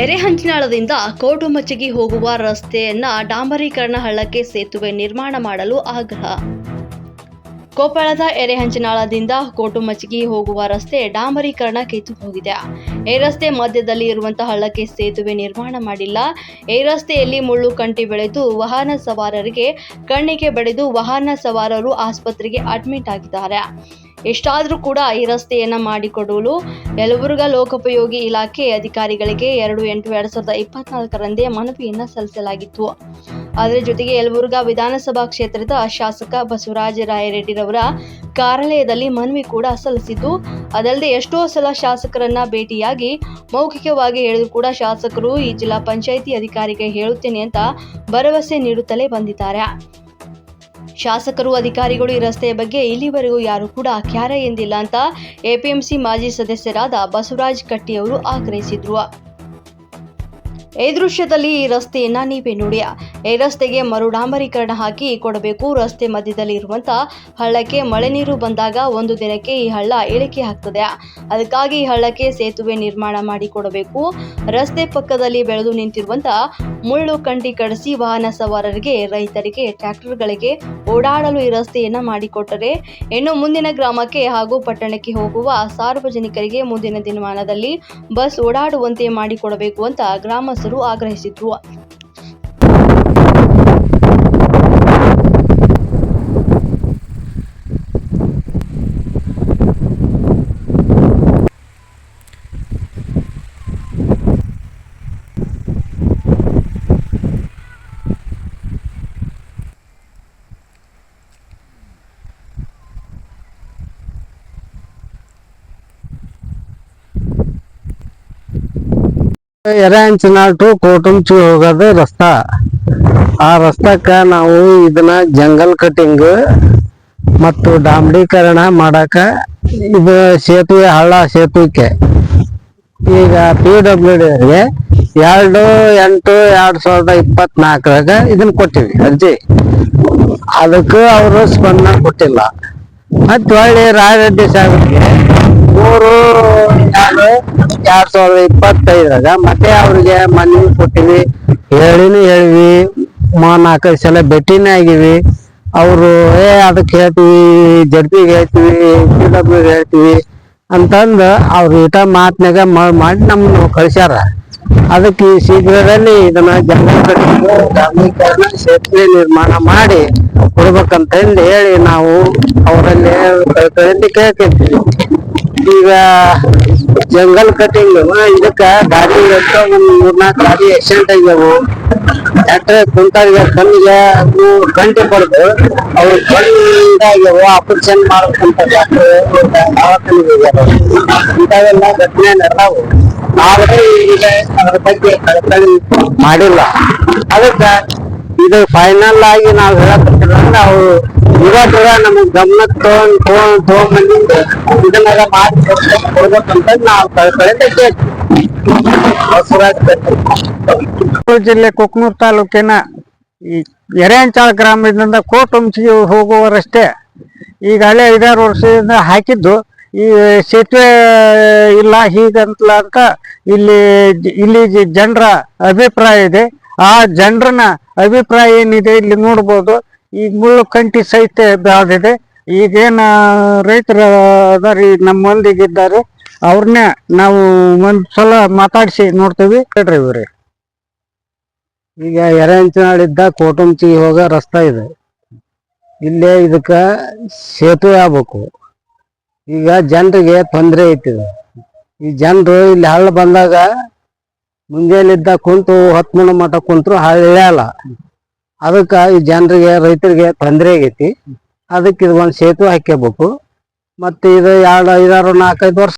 ಎರೆಹಂಚಿನಾಳದಿಂದ ಕೋಟುಮಚ್ಚಿಗೆ ಹೋಗುವ ರಸ್ತೆಯನ್ನ ಡಾಂಬರೀಕರಣ ಹಳ್ಳಕ್ಕೆ ಸೇತುವೆ ನಿರ್ಮಾಣ ಮಾಡಲು ಆಗ್ರಹ. ಕೊಪ್ಪಳದ ಎರೆಹಂಚಿನಾಳದಿಂದ ಕೋಟುಮಚ್ಚಿಗೆ ಹೋಗುವ ರಸ್ತೆ ಡಾಂಬರೀಕರಣ ಕಿತ್ತು ಹೋಗಿದೆ ಈ ರಸ್ತೆ ಮಧ್ಯದಲ್ಲಿ ಇರುವಂತಹ ಹಳ್ಳಕ್ಕೆ ಸೇತುವೆ ನಿರ್ಮಾಣ ಮಾಡಿಲ್ಲ. ಈ ರಸ್ತೆಯಲ್ಲಿ ಮುಳ್ಳು ಕಂಟಿ ಬೆಳೆದು ವಾಹನ ಸವಾರರಿಗೆ ಕಣ್ಣಿಗೆ ಬಡಿದು ವಾಹನ ಸವಾರರು ಆಸ್ಪತ್ರೆಗೆ ಅಡ್ಮಿಟ್ ಆಗಿದ್ದಾರೆ. ಇಷ್ಟಾದರೂ ಕೂಡ ಈ ರಸ್ತೆಯನ್ನ ಮಾಡಿಕೊಡಲು ಯಲಬುರ್ಗಾ ಲೋಕೋಪಯೋಗಿ ಇಲಾಖೆ ಅಧಿಕಾರಿಗಳಿಗೆ ಎರಡು ಎಂಟು ಎರಡು ಸಾವಿರದ ಇಪ್ಪತ್ನಾಲ್ಕರಂದೇ ಮನವಿಯನ್ನು ಸಲ್ಲಿಸಲಾಗಿತ್ತು. ಅದರ ಜೊತೆಗೆ ಯಲಬುರ್ಗಾ ವಿಧಾನಸಭಾ ಕ್ಷೇತ್ರದ ಶಾಸಕ ಬಸವರಾಜ ರಾಯರೆಡ್ಡಿರವರ ಕಾರ್ಯಾಲಯದಲ್ಲಿ ಮನವಿ ಕೂಡ ಸಲ್ಲಿಸಿದ್ದು, ಅದಲ್ಲದೆ ಎಷ್ಟೋ ಸಲ ಶಾಸಕರನ್ನ ಭೇಟಿಯಾಗಿ ಮೌಖಿಕವಾಗಿ ಹೇಳಿದ್ರು ಕೂಡ ಶಾಸಕರು ಈ ಜಿಲ್ಲಾ ಪಂಚಾಯಿತಿ ಅಧಿಕಾರಿಗೆ ಹೇಳುತ್ತೇನೆ ಅಂತ ಭರವಸೆ ನೀಡುತ್ತಲೇ ಬಂದಿದ್ದಾರೆ. ಶಾಸಕರು, ಅಧಿಕಾರಿಗಳು ಈ ರಸ್ತೆಯ ಬಗ್ಗೆ ಇಲ್ಲಿವರೆಗೂ ಯಾರು ಕೂಡ ಕ್ಯಾರ ಎಂದಿಲ್ಲ ಅಂತ ಎಪಿಎಂಸಿ ಮಾಜಿ ಸದಸ್ಯರಾದ ಬಸವರಾಜ್ ಕಟ್ಟಿಯವರು ಆಗ್ರಹಿಸಿದ್ರು. ಈ ದೃಶ್ಯದಲ್ಲಿ ಈ ರಸ್ತೆಯನ್ನ ನೀವೇ ನೋಡಿ. ಈ ರಸ್ತೆಗೆ ಮರುಡಾಂಬರೀಕರಣ ಹಾಕಿ ಕೊಡಬೇಕು. ರಸ್ತೆ ಮಧ್ಯದಲ್ಲಿ ಇರುವಂತ ಹಳ್ಳಕ್ಕೆ ಮಳೆ ನೀರು ಬಂದಾಗ ಒಂದು ದಿನಕ್ಕೆ ಈ ಹಳ್ಳ ಇಳಿಕೆ ಹಾಕ್ತದೆ ಅದಕ್ಕಾಗಿ ಈ ಹಳ್ಳಕ್ಕೆ ಸೇತುವೆ ನಿರ್ಮಾಣ ಮಾಡಿ ಕೊಡಬೇಕು. ರಸ್ತೆ ಪಕ್ಕದಲ್ಲಿ ಬೆಳೆದು ನಿಂತಿರುವಂತ ಮುಳ್ಳು ಕಂಡಿ ಕಡಿಸಿ ವಾಹನ ಸವಾರರಿಗೆ, ರೈತರಿಗೆ, ಟ್ರ್ಯಾಕ್ಟರ್ಗಳಿಗೆ ಓಡಾಡಲು ಈ ರಸ್ತೆಯನ್ನ ಮಾಡಿಕೊಟ್ಟರೆ ಇನ್ನು ಮುಂದಿನ ಗ್ರಾಮಕ್ಕೆ ಹಾಗೂ ಪಟ್ಟಣಕ್ಕೆ ಹೋಗುವ ಸಾರ್ವಜನಿಕರಿಗೆ ಮುಂದಿನ ದಿನಮಾನದಲ್ಲಿ ಬಸ್ ಓಡಾಡುವಂತೆ ಮಾಡಿಕೊಡಬೇಕು ಅಂತ ಗ್ರಾಮಸ್ಥರು ಆಗ್ರಹಿಸಿದ್ರು ಎರೆಹಂಚಿನಾಳ್ ಟು ಕೋಟುಂಚಿ ಹೋಗೋದು ರಸ್ತಾ. ಆ ರಸ್ತಾಕ್ಕ ನಾವು ಇದನ್ನ ಜಂಗಲ್ ಕಟಿಂಗ್ ಮತ್ತು ಡಾಂಬರೀಕರಣ ಮಾಡಾಕ ಇದು ಸೇತುವೆ ಹಳ್ಳ ಸೇತುವೆ ಈಗ ಪಿ ಡಬ್ಲ್ಯೂ ಡಿ ಅವರಿಗೆ ಎರಡು ಎಂಟು ಎರಡ್ ಸಾವಿರದ ಇಪ್ಪತ್ನಾಲ್ಕರಾಗ ಇದನ್ನ ಕೊಟ್ಟಿವಿ ಅರ್ಜಿ. ಅದಕ್ಕೆ ಅವರು ಸ್ಪಂದನ ಕೊಟ್ಟಿಲ್ಲ. ಮತ್ತೆ ಹೊಳ್ಳಿ ರಾಯರೆಡ್ಡಿ ಸಾಹೇಬ್ರಿಗೆ ಮೂರು ಎರಡು ಸಾವಿರದ ಮತ್ತೆ ಅವ್ರಿಗೆ ಮನವಿ ಕೊಟ್ಟಿವಿ ಹೇಳಿನೂ, ಹೇಳಿವಿ. ಮಾ ನಾಲ್ಕೈದು ಸಲ ಭೇಟಿನೇ ಆಗಿವಿ. ಅವರು, ಏ ಅದಕ್ಕೆ ಹೇಳ್ತೀವಿ, ಜಡ್ಪಿಗೆ ಹೇಳ್ತೀವಿ ಪಿ ಡಬ್ಲ್ಯೂಗೆ ಹೇಳ್ತೀವಿ. ಅಂತಂದ ಅವ್ರ ಊಟ ಮಾತ್ನಾಗ ಮಾಡಿ ನಮ್ಮನ್ನು ಕಳ್ಸ್ಯಾರ. ಅದಕ್ಕೆ ಶೀಘ್ರದಲ್ಲಿ ಇದನ್ನ ಜನೀಕರಣ ಸೇತುವೆ ನಿರ್ಮಾಣ ಮಾಡಿ ಕೊಡ್ಬೇಕಂತ ಹೇಳಿ ನಾವು ಅವರಲ್ಲಿ ಕೇಳ್ತಿರ್ತೀವಿ ಈಗ ಜಂಗಲ್ ಕಟಿಂಗ್ ಇದಕ್ಕ ಗಾಡಿ ಒಂದ್ ಮೂರ್ನಾಲ್ಕು ಗಾಡಿ ಆಕ್ಸಿಡೆಂಟ್ ಆಗ್ಯಾವು. ಟ್ರಾಕ್ಟರ್ ಕುಂತಾಗ ಕಣ್ಣಿಗೆ ಅದು ಗಂಟೆ ಪಡೆದು ಅವ್ರು ಕಣ್ಣಿಂದಾಗ್ಯಾವು ಆಪರೇಷನ್ ಮಾಡ್ಬೇಕಂತ ಡಾಕ್ಟರ್ ಇಂಥವೆಲ್ಲ ಘಟನೆ ನಡೆದಾವು. ಆದ್ರೆ ಈಗ ಅದ್ರ ಬಗ್ಗೆ ಕಳಕಳಿ ಮಾಡಿಲ್ಲ. ಅದಕ್ಕ ಇದು ಫೈನಲ್ ಆಗಿ ನಾವು ಹೇಳಕತ್ತಿದ್ರೆ ಅವ್ರು ಇವಾಗ ನಮಗ್ ಗಮನ ತಗೊಂಡ್ ತಗೊಂಡ್ ತಗೊಂಡ್ಬಂದಿದ್ದು ಮಾಡಿ ಕೊಡ್ಬೇಕು- ಕೊಡ್ಬೇಕಂತ ನಾವು ಜಿಲ್ಲೆ ಕುಕ್ನೂರ್ ತಾಲೂಕಿನ ಈ ಎರೆಂಚಾಳ ಗ್ರಾಮದಿಂದ ಕೋಟುಂಚಿಗೆ ಹೋಗುವ ರಸ್ತೆ ಹಳೆ ಐದಾರು ವರ್ಷದಿಂದ ಹಾಕಿದ್ದು. ಈ ಸೇತುವೆ ಇಲ್ಲ, ಹೀಗಂತಲ ಅಂತ ಇಲ್ಲಿ ಇಲ್ಲಿ ಜನರ ಅಭಿಪ್ರಾಯ ಇದೆ. ಆ ಜನರನ್ನ ಅಭಿಪ್ರಾಯ ಏನಿದೆ ಇಲ್ಲಿ ನೋಡ್ಬೋದು. ಈ ಮುಳ್ಳು ಕಂಟಿ ಸಹಿತ ಬೆಳೆದಿದೆ ಈಗೇನ ರೈತರು ಅದಾರಿ ನಮ್ಮ ಮಂದಿಗಿದ್ದಾರೆ ಅವ್ರನ್ನ ನಾವು ಒಂದ್ ಸಲ ಮಾತಾಡಿಸಿ ನೋಡ್ತೀವಿ. ಹೇಳ್ರಿ ಇವ್ರಿ. ಈಗ ಎರೆಹಂಚಿನಾಳಿದ್ದ ಕೋಟುಂಚಿ ಹೋಗೋ ರಸ್ತೆ ಇದೆ. ಇಲ್ಲೇ ಇದಕ್ಕ ಸೇತುವೆ ಆಗ್ಬೇಕು. ಈಗ ಜನರಿಗೆ ತೊಂದರೆ ಐತಿದೆ ಈ ಜನರು ಇಲ್ಲಿ ಹಳ್ಳ ಬಂದಾಗ ಮುಂಜಾನೆಲಿದ್ದ ಕುಂತು ಹತ್ತು ಮಠ ಕುಂತ್ರು ಹಳ್ಳ ಅದಕ್ಕ ಈ ಜನರಿಗೆ, ರೈತರಿಗೆ ತೊಂದರೆ ಆಗೈತಿ. ಅದಕ್ಕೆ ಇದು ಒಂದು ಸೇತುವೆ ಹಾಕ್ಯಬೇಕು. ಮತ್ತೆ ಇದು ಎರಡು ಐದಾರು ನಾಲ್ಕೈದು ವರ್ಷ